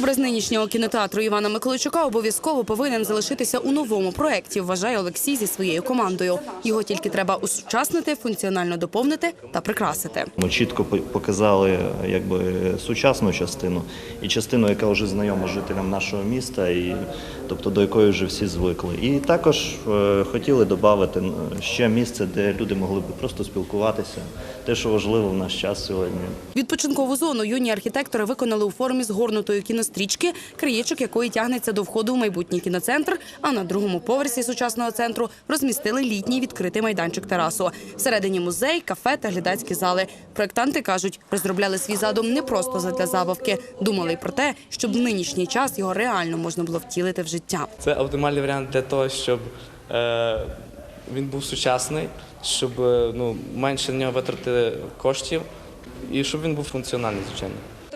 Образ нинішнього кінотеатру Івана Миколайчука обов'язково повинен залишитися у новому проєкті, вважає Олексій зі своєю командою. Його тільки треба усучаснити, функціонально доповнити та прикрасити. Ми чітко по- показали якби сучасну частину і частину, яка вже знайома жителям нашого міста, і тобто до якої вже всі звикли. І також е, хотіли додати ще місце, де люди могли б просто спілкуватися. Те, що важливо в наш час сьогодні. Відпочинкову зону юні архітектори виконали у формі згорнутої кінострічки, краєчок якої тягнеться до входу в майбутній кіноцентр. А на другому поверсі сучасного центру розмістили літній відкритий майданчик терасу. Всередині музей, кафе та глядацькі зали. Проектанти кажуть, розробляли свій задум не просто задля забавки. Думали й про те, щоб в нинішній час його реально можна було втілити в життя. Це оптимальний варіант для того, щоб е, він був сучасний, щоб е, ну, менше на нього витрати коштів і щоб він був функціональний, звичайно.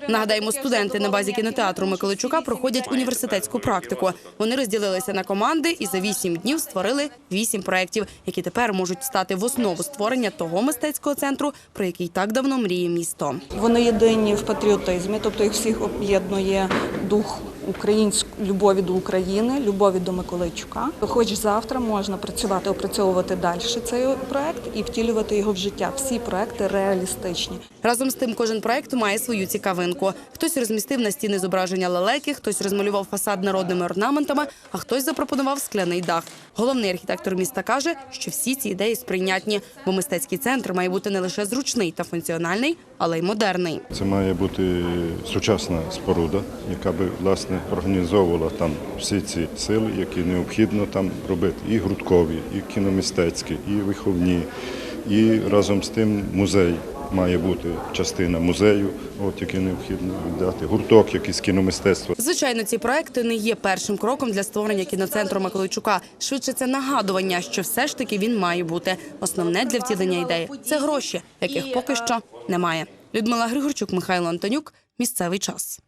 Нагадаємо, студенти на базі кінотеатру Миколайчука проходять університетську практику. Вони розділилися на команди і за вісім днів створили вісім проєктів, які тепер можуть стати в основу створення того мистецького центру, про який так давно мріє місто. Вони єдині в патріотизмі, тобто їх всіх об'єднує дух української любові до України, любові до Миколайчука. Хоч завтра можна працювати, опрацьовувати далі цей проект і втілювати його в життя. Всі проекти реалістичні. Разом з тим, кожен проект має свою цікавинку. Хтось розмістив на стіни зображення лелеки, хтось розмалював фасад народними орнаментами, а хтось запропонував скляний дах. Головний архітектор міста каже, що всі ці ідеї сприйнятні, бо мистецький центр має бути не лише зручний та функціональний, але й модерний. Це має бути сучасна споруда, яка би власне організовувала там всі ці сили, які необхідно там робити. І гурткові, і кіномистецькі, і виховні, і разом з тим музей. Має бути частина музею, от який необхідно віддати, гурток, якийсь кіномистецтва. Звичайно, ці проекти не є першим кроком для створення кіноцентру Миколайчука. Швидше це нагадування, що все ж таки він має бути. Основне для втілення ідеї це гроші, яких поки що немає. Людмила Григорчук, Михайло Антонюк. Місцевий час.